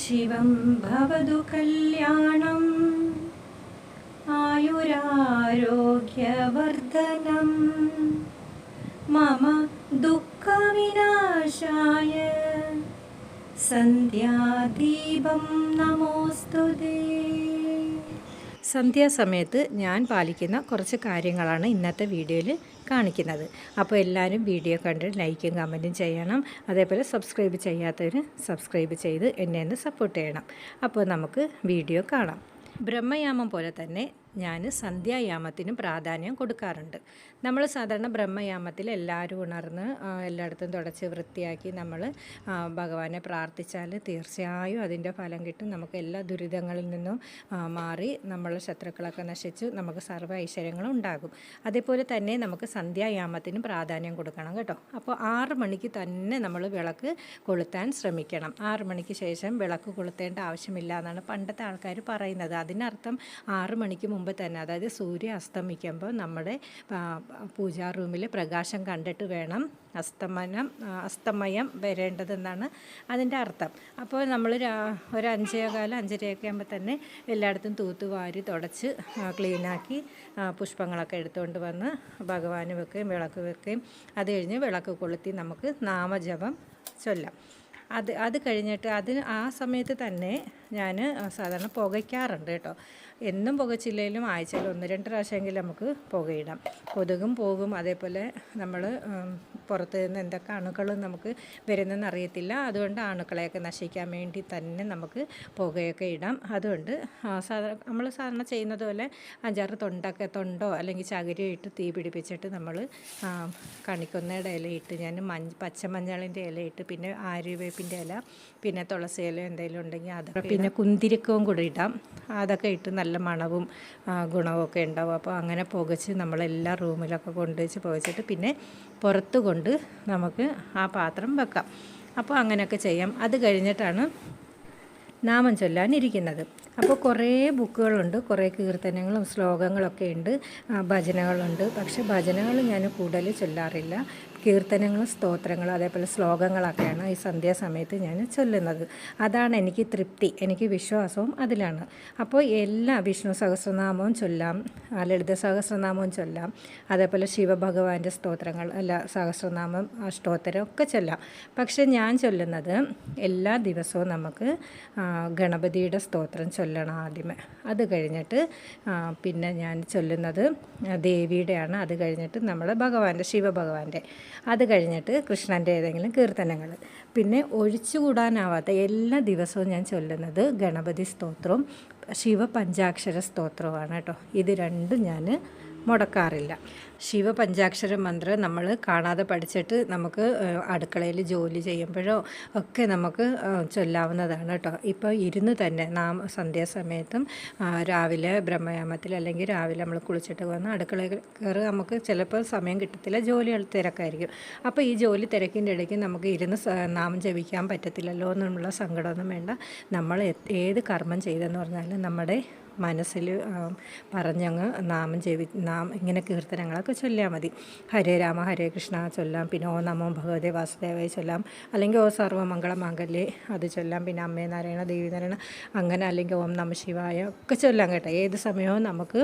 ശിവം ഭവതു കല്യാണം ആയുരാരോഗ്യവർദ്ധനം. മമ ദുഃഖവിനാശായ സന്ധ്യാദീപം നമോസ്തുതേ സന്ധ്യാസമയത്ത് ഞാൻ പാലിക്കുന്ന കുറച്ച് കാര്യങ്ങളാണ് ഇന്നത്തെ വീഡിയോയിൽ കാണിക്കുന്നത്. അപ്പോൾ എല്ലാവരും വീഡിയോ കണ്ട് ലൈക്കും കമന്റും ചെയ്യണം. അതേപോലെ സബ്സ്ക്രൈബ് ചെയ്യാത്തവർ സബ്സ്ക്രൈബ് ചെയ്ത് എന്നെ ഒന്ന് സപ്പോർട്ട് ചെയ്യണം. അപ്പോൾ നമുക്ക് വീഡിയോ കാണാം. ബ്രഹ്മയാമം പോലെ തന്നെ ഞാൻ സന്ധ്യായാമത്തിനും പ്രാധാന്യം കൊടുക്കാറുണ്ട്. നമ്മൾ സാധാരണ ബ്രഹ്മയാമത്തിൽ എല്ലാവരും ഉണർന്ന് എല്ലായിടത്തും തുടച്ച് വൃത്തിയാക്കി നമ്മൾ ഭഗവാനെ പ്രാർത്ഥിച്ചാൽ തീർച്ചയായും അതിന്റെ ഫലം കിട്ടും. നമുക്ക് എല്ലാ ദുരിതങ്ങളിൽ നിന്നും മാറി നമ്മളെ ശത്രുക്കളൊക്കെ നശിച്ച് നമുക്ക് സർവ ഐശ്വര്യങ്ങളും ഉണ്ടാകും. അതേപോലെ തന്നെ നമുക്ക് സന്ധ്യായാമത്തിന് പ്രാധാന്യം കൊടുക്കണം കേട്ടോ. അപ്പോൾ ആറ് മണിക്ക് തന്നെ നമ്മൾ വിളക്ക് കൊളുത്താൻ ശ്രമിക്കണം. ആറ് മണിക്ക് ശേഷം വിളക്ക് കൊളുത്തേണ്ട ആവശ്യമില്ല എന്നാണ് പണ്ടത്തെ ആൾക്കാർ പറയുന്നത്. അതിനർത്ഥം ആറ് മണിക്ക് മുമ്പ് തന്നെ അതായത് സൂര്യ അസ്തമിക്കുമ്പോൾ നമ്മുടെ പൂജാ റൂമിൽ പ്രകാശം കണ്ടിട്ട് വേണം അസ്തമനം അസ്തമയം വരേണ്ടതെന്നാണ് അതിന്റെ അർത്ഥം. അപ്പോൾ നമ്മൾ ഒരു അഞ്ചേ കാലം അഞ്ചരയൊക്കെ ആകുമ്പോൾ തന്നെ എല്ലായിടത്തും തൂത്തുവാരി തുടച്ച് ക്ലീനാക്കി പുഷ്പങ്ങളൊക്കെ എടുത്തുകൊണ്ട് വന്ന് ഭഗവാന് വെക്കുകയും വിളക്ക് വെക്കുകയും അത് കഴിഞ്ഞ് വിളക്ക് കൊളുത്തി നമുക്ക് നാമജപം ചൊല്ലാം. അത് അത് കഴിഞ്ഞിട്ട് അതിന് ആ സമയത്ത് തന്നെ ഞാൻ സാധാരണ പുകയ്ക്കാറുണ്ട് കേട്ടോ. എന്നും പുകച്ചില്ലെങ്കിലും ആഴ്ചയിൽ ഒന്ന് രണ്ട് പ്രാവശ്യമെങ്കിലും നമുക്ക് പുകയിടാം. കൊതുകും പോകും അതേപോലെ നമ്മൾ പുറത്ത് നിന്ന് എന്തൊക്കെ അണുക്കൾ നമുക്ക് വരുന്നതെന്ന് അറിയത്തില്ല. അതുകൊണ്ട് അണുക്കളെയൊക്കെ നശിക്കാൻ വേണ്ടി തന്നെ നമുക്ക് പുകയൊക്കെ ഇടാം. അതുകൊണ്ട് സാധാരണ നമ്മൾ സാധാരണ ചെയ്യുന്നത് പോലെ അഞ്ചാറ് തൊണ്ടൊക്കെ തൊണ്ടോ അല്ലെങ്കിൽ ചകിരിയോ ഇട്ട് തീ പിടിപ്പിച്ചിട്ട് നമ്മൾ കണിക്കൊന്നയുടെ ഇലയിട്ട് ഞാൻ മഞ്ഞ പച്ചമഞ്ഞളിന്റെ ഇലയിട്ട് പിന്നെ ആര്യവേപ്പിന്റെ ഇല പിന്നെ തുളസി ഇല എന്തെങ്കിലും ഉണ്ടെങ്കിൽ അത് പിന്നെ കുന്തിരിക്കവും കൂടി ഇടാം. അതൊക്കെ ഇട്ട് നല്ല മണവും ഗുണവും ഒക്കെ ഉണ്ടാവും. അപ്പോൾ അങ്ങനെ പുകച്ച് നമ്മളെല്ലാ റൂമിലൊക്കെ കൊണ്ടുവച്ച് പുകച്ചിട്ട് പിന്നെ പുറത്ത് കൊണ്ട് നമുക്ക് ആ പാത്രം വെക്കാം. അപ്പോൾ അങ്ങനെയൊക്കെ ചെയ്യാം. അത് കഴിഞ്ഞിട്ടാണ് നാമം ചൊല്ലാനിരിക്കുന്നത്. അപ്പോൾ കുറേ ബുക്കുകളുണ്ട് കുറേ കീർത്തനങ്ങളും ശ്ലോകങ്ങളൊക്കെ ഉണ്ട് ഭജനകളുണ്ട്. പക്ഷേ ഭജനകൾ ഞാൻ കൂടുതൽ ചൊല്ലാറില്ല. കീർത്തനങ്ങളും സ്തോത്രങ്ങളും അതേപോലെ ശ്ലോകങ്ങളൊക്കെയാണ് ഈ സന്ധ്യാസമയത്ത് ഞാൻ ചൊല്ലുന്നത്. അതാണ് എനിക്ക് തൃപ്തി എനിക്ക് വിശ്വാസവും അതിലാണ്. അപ്പോൾ എല്ലാ വിഷ്ണു സഹസ്രനാമവും ചൊല്ലാം ലളിത സഹസ്രനാമവും ചൊല്ലാം അതേപോലെ ശിവഭഗവാന്റെ സ്തോത്രങ്ങൾ അല്ല സഹസ്രനാമം അഷ്ടോത്തരം ഒക്കെ ചൊല്ലാം. പക്ഷേ ഞാൻ ചൊല്ലുന്നത് എല്ലാ ദിവസവും നമുക്ക് ഗണപതിയുടെ സ്തോത്രം ചൊല്ലണം ആദ്യമേ. അത് കഴിഞ്ഞിട്ട് പിന്നെ ഞാൻ ചൊല്ലുന്നത് ദേവിയുടെയാണ്. അത് കഴിഞ്ഞിട്ട് നമ്മൾ ഭഗവാന്റെ ശിവഭഗവാന്റെ. അത് കഴിഞ്ഞിട്ട് കൃഷ്ണന്റെ ഏതെങ്കിലും കീർത്തനങ്ങൾ പിന്നെ ഒഴിച്ചുകൂടാനാവാത്ത എല്ലാ ദിവസവും ഞാൻ ചൊല്ലുന്നത് ഗണപതി സ്തോത്രവും ശിവ പഞ്ചാക്ഷര സ്തോത്രവുമാണ് കേട്ടോ. ഇത് രണ്ടും ഞാൻ മുടക്കാറില്ല. ശിവ പഞ്ചാക്ഷര മന്ത്രം നമ്മൾ കാണാതെ പഠിച്ചിട്ട് നമുക്ക് അടുക്കളയിൽ ജോലി ചെയ്യുമ്പോഴോ ഒക്കെ നമുക്ക് ചൊല്ലാവുന്നതാണ് കേട്ടോ. ഇപ്പോൾ ഇരുന്ന് തന്നെ നാം സന്ധ്യാസമയത്തും രാവിലെ ബ്രഹ്മയാമത്തിൽ അല്ലെങ്കിൽ രാവിലെ നമ്മൾ കുളിച്ചിട്ട് വന്ന് അടുക്കളയിൽ കയറി നമുക്ക് ചിലപ്പോൾ സമയം കിട്ടത്തില്ല ജോലി തിരക്കായിരിക്കും. അപ്പോൾ ഈ ജോലി തിരക്കിന്റെ ഇടയ്ക്ക് നമുക്ക് ഇരുന്ന് നാമം ജപിക്കാൻ പറ്റത്തില്ലല്ലോ എന്നുള്ള സങ്കടമൊന്നും വേണ്ട. നമ്മൾ ഏത് കർമ്മം ചെയ്തെന്ന് പറഞ്ഞാലും നമ്മുടെ മനസ്സിൽ പറഞ്ഞങ്ങ് നാമം ജപി നാം ഇങ്ങനെ കീർത്തനങ്ങളൊക്കെ ചൊല്ലിയാൽ മതി. ഹരേ രാമ ഹരേ കൃഷ്ണ ചൊല്ലാം പിന്നെ ഓ നമോ ഭഗവതേ വാസുദേവയെ ചൊല്ലാം അല്ലെങ്കിൽ ഓ സർവമംഗള മാംഗല്യേ അത് ചൊല്ലാം പിന്നെ അമ്മേ നാരായണ ദേവി നാരായണ അങ്ങനെ അല്ലെങ്കിൽ ഓം നമ ശിവായ ഒക്കെ ചൊല്ലാം കേട്ടോ. ഏത് സമയവും നമുക്ക്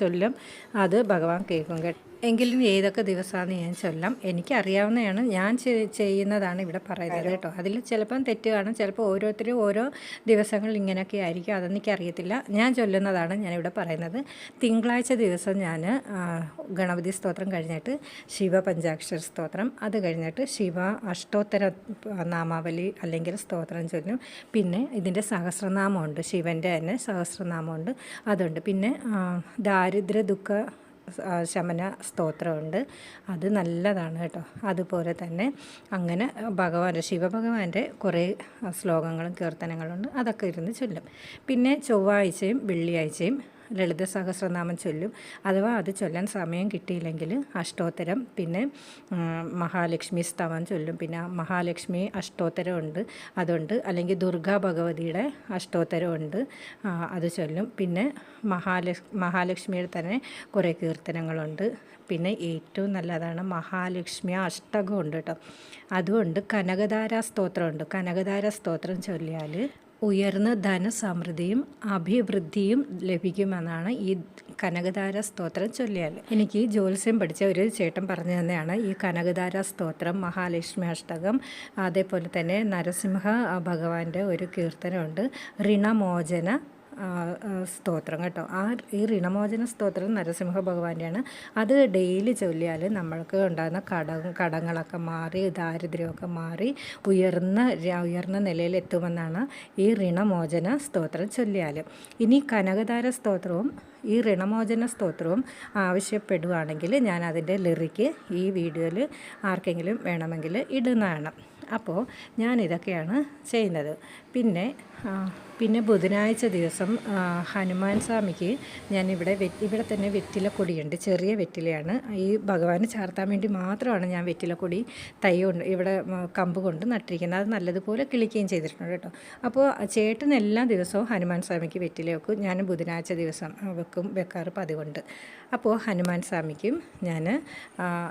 ചൊല്ലും. അത് ഭഗവാൻ കേൾക്കും കേട്ടോ. എങ്കിലും ഏതൊക്കെ ദിവസമാണെന്ന് ഞാൻ ചൊല്ലാം. എനിക്കറിയാവുന്നതാണ്. ഞാൻ ചെയ്യുന്നതാണ് ഇവിടെ പറയുന്നത് കേട്ടോ. അതിൽ ചിലപ്പം തെറ്റ് കാണും. ചിലപ്പോൾ ഓരോരുത്തരും ഓരോ ദിവസങ്ങൾ ഇങ്ങനെയൊക്കെ ആയിരിക്കും. അതെനിക്ക് എനിക്കറിയത്തില്ല. ഞാൻ ചൊല്ലുന്നതാണ് ഞാനിവിടെ പറയുന്നത്. തിങ്കളാഴ്ച ദിവസം ഞാൻ ഗണപതി സ്തോത്രം കഴിഞ്ഞിട്ട് ശിവ പഞ്ചാക്ഷര സ്തോത്രം. അത് കഴിഞ്ഞിട്ട് ശിവ അഷ്ടോത്തര നാമാവലി അല്ലെങ്കിൽ സ്തോത്രം ചൊല്ലും. പിന്നെ ഇതിന്റെ സഹസ്രനാമമുണ്ട്. ശിവന്റെ തന്നെ സഹസ്രനാമമുണ്ട്. അതുണ്ട്. പിന്നെ ദാരിദ്ര ദാരിദ്ര്യ ദുഃഖ ശമന സ്തോത്രമുണ്ട്. അത് നല്ലതാണ് കേട്ടോ. അതുപോലെ തന്നെ അങ്ങനെ ഭഗവാന്റെ ശിവഭഗവാന്റെ കുറേ ശ്ലോകങ്ങളും കീർത്തനങ്ങളുണ്ട്. അതൊക്കെ ഇരുന്ന് ചൊല്ലും. പിന്നെ ചൊവ്വാഴ്ചയും വെള്ളിയാഴ്ചയും ലളിത സഹസ്രനാമം ചൊല്ലും. അഥവാ അത് ചൊല്ലാൻ സമയം കിട്ടിയില്ലെങ്കിൽ അഷ്ടോത്തരം പിന്നെ മഹാലക്ഷ്മി സ്തവം ചൊല്ലും. പിന്നെ മഹാലക്ഷ്മി അഷ്ടോത്തരമുണ്ട് അതുണ്ട്. അല്ലെങ്കിൽ ദുർഗാ ഭഗവതിയുടെ അഷ്ടോത്തരമുണ്ട് അത് ചൊല്ലും. പിന്നെ മഹാലക്ഷ് മഹാലക്ഷ്മിയുടെ തന്നെ കുറേ കീർത്തനങ്ങളുണ്ട്. പിന്നെ ഏറ്റവും നല്ലതാണ് മഹാലക്ഷ്മി അഷ്ടകമുണ്ട് കേട്ടോ. അതുകൊണ്ട് കനകധാര സ്തോത്രമുണ്ട് കനകധാര സ്തോത്രം ചൊല്ലിയാൽ ഉയർന്ന ധനസമൃദ്ധിയും അഭിവൃദ്ധിയും ലഭിക്കുമെന്നാണ് ഈ കനകധാര സ്തോത്രം ചൊല്ലിയാൽ. എനിക്ക് ജ്യോത്സ്യം പഠിച്ച ഒരു ചേട്ടൻ പറഞ്ഞു തന്നെയാണ് ഈ കനകധാര സ്തോത്രം മഹാലക്ഷ്മി അഷ്ടകം അതേപോലെ തന്നെ നരസിംഹ ഭഗവാന്റെ ഒരു കീർത്തനമുണ്ട് ഋണമോചന സ്തോത്രം കേട്ടോ. ആ ഈ ഋണമോചന സ്തോത്രം നരസിംഹ ഭഗവാന്റെയാണ് അത് ഡെയിലി ചൊല്ലിയാൽ നമ്മൾക്ക് ഉണ്ടാകുന്ന കട കടങ്ങളൊക്കെ മാറി ദാരിദ്ര്യമൊക്കെ മാറി ഉയർന്ന ഉയർന്ന നിലയിൽ എത്തുമെന്നാണ് ഈ ഋണമോചന സ്തോത്രം ചൊല്ലിയാൽ ഇനി കനകധാര സ്തോത്രവും ഈ ഋണമോചന സ്തോത്രവും ആവശ്യപ്പെടുവാണെങ്കിൽ ഞാൻ അതിന്റെ ലിറിക്ക് ഈ വീഡിയോയിൽ ആർക്കെങ്കിലും വേണമെങ്കിൽ ഇടുന്നതാണ്. അപ്പോൾ ഞാൻ ഇതൊക്കെയാണ് ചെയ്യുന്നത്. പിന്നെ പിന്നെ ബുധനാഴ്ച ദിവസം ഹനുമാൻ സ്വാമിക്ക് ഞാനിവിടെ ഇവിടെ തന്നെ വെറ്റില കൊടിയുണ്ട് ചെറിയ വെറ്റിലയാണ്. ഈ ഭഗവാനെ ചാർത്താൻ വേണ്ടി മാത്രമാണ് ഞാൻ വെറ്റില കൊടി തൈ കൊണ്ട് ഇവിടെ കമ്പ് കൊണ്ട് നട്ടിരിക്കുന്നത്. അത് നല്ലതുപോലെ കിളിക്കുകയും ചെയ്തിട്ടുണ്ട് കേട്ടോ. അപ്പോൾ ചേട്ടൻ എല്ലാ ദിവസവും ഹനുമാൻ സ്വാമിക്ക് വെറ്റില വെക്കും. ഞാൻ ബുധനാഴ്ച ദിവസം വെക്കും വെക്കാറ് പതിവുണ്ട്. അപ്പോൾ ഹനുമാൻ സ്വാമിക്കും ഞാൻ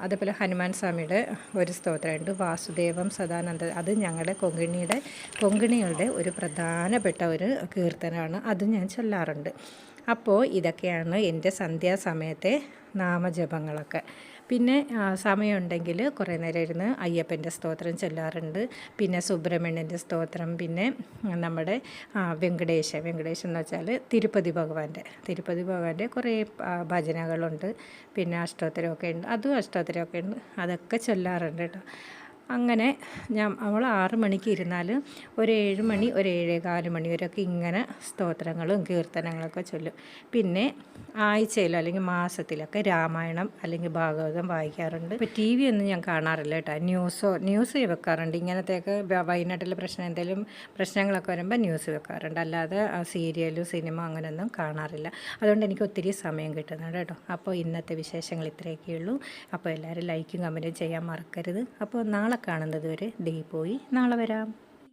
അതേപോലെ ഹനുമാൻ സ്വാമിയുടെ ഒരു സ്തോത്രമുണ്ട്. വാസുദേവം സദാനന്ദ അത് ഞങ്ങളുടെ കൊങ്കിണിയുടെ കൊങ്കിണികളുടെ ഒരു പ്രധാനപ്പെട്ട ഒരു കീർത്തനമാണ് അത് ഞാൻ ചൊല്ലാറുണ്ട്. അപ്പോൾ ഇതൊക്കെയാണ് എന്റെ സന്ധ്യാസമയത്തെ നാമജപങ്ങളൊക്കെ. പിന്നെ സമയമുണ്ടെങ്കിൽ കുറേ നേരം ഇരുന്ന് അയ്യപ്പന്റെ സ്തോത്രം ചൊല്ലാറുണ്ട്. പിന്നെ സുബ്രഹ്മണ്യന്റെ സ്തോത്രം. പിന്നെ നമ്മുടെ വെങ്കടേശ. വെങ്കടേശ് എന്ന് വെച്ചാൽ തിരുപ്പതി ഭഗവാന്റെ. തിരുപ്പതി ഭഗവാന്റെ കുറേ ഭജനകളുണ്ട്. പിന്നെ അഷ്ടോത്തരമൊക്കെ ഉണ്ട്. അതും അഷ്ടോത്തരമൊക്കെ ഉണ്ട്. അതൊക്കെ ചൊല്ലാറുണ്ട് കേട്ടോ. അങ്ങനെ ഞാൻ അവൾ ആറ് മണിക്ക് ഇരുന്നാൽ ഒരു ഏഴ് മണി ഒരു ഏഴേകാൽ മണി വരെയൊക്കെ ഇങ്ങനെ സ്തോത്രങ്ങളും കീർത്തനങ്ങളൊക്കെ ചൊല്ലും. പിന്നെ ആഴ്ചയിലോ അല്ലെങ്കിൽ മാസത്തിലൊക്കെ രാമായണം അല്ലെങ്കിൽ ഭാഗവതം വായിക്കാറുണ്ട്. ഇപ്പോൾ ടി വി ഒന്നും ഞാൻ കാണാറില്ല കേട്ടോ. ന്യൂസോ ന്യൂസ് വെക്കാറുണ്ട്. ഇങ്ങനത്തെയൊക്കെ വയനാട്ടിലെ പ്രശ്നം എന്തെങ്കിലും പ്രശ്നങ്ങളൊക്കെ വരുമ്പോൾ ന്യൂസ് വെക്കാറുണ്ട്. അല്ലാതെ സീരിയലും സിനിമ അങ്ങനെയൊന്നും കാണാറില്ല. അതുകൊണ്ട് എനിക്ക് ഒത്തിരി സമയം കിട്ടുന്നുണ്ട് കേട്ടോ. അപ്പോൾ ഇന്നത്തെ വിശേഷങ്ങൾ ഇത്രയൊക്കെയുള്ളൂ അപ്പോൾ എല്ലാവരും ലൈക്കും കമന്റും ചെയ്യാൻ മറക്കരുത്. അപ്പോൾ നാളെ കാണുന്നത് വരെ ഡേ പോയി. നാളെ വരാം.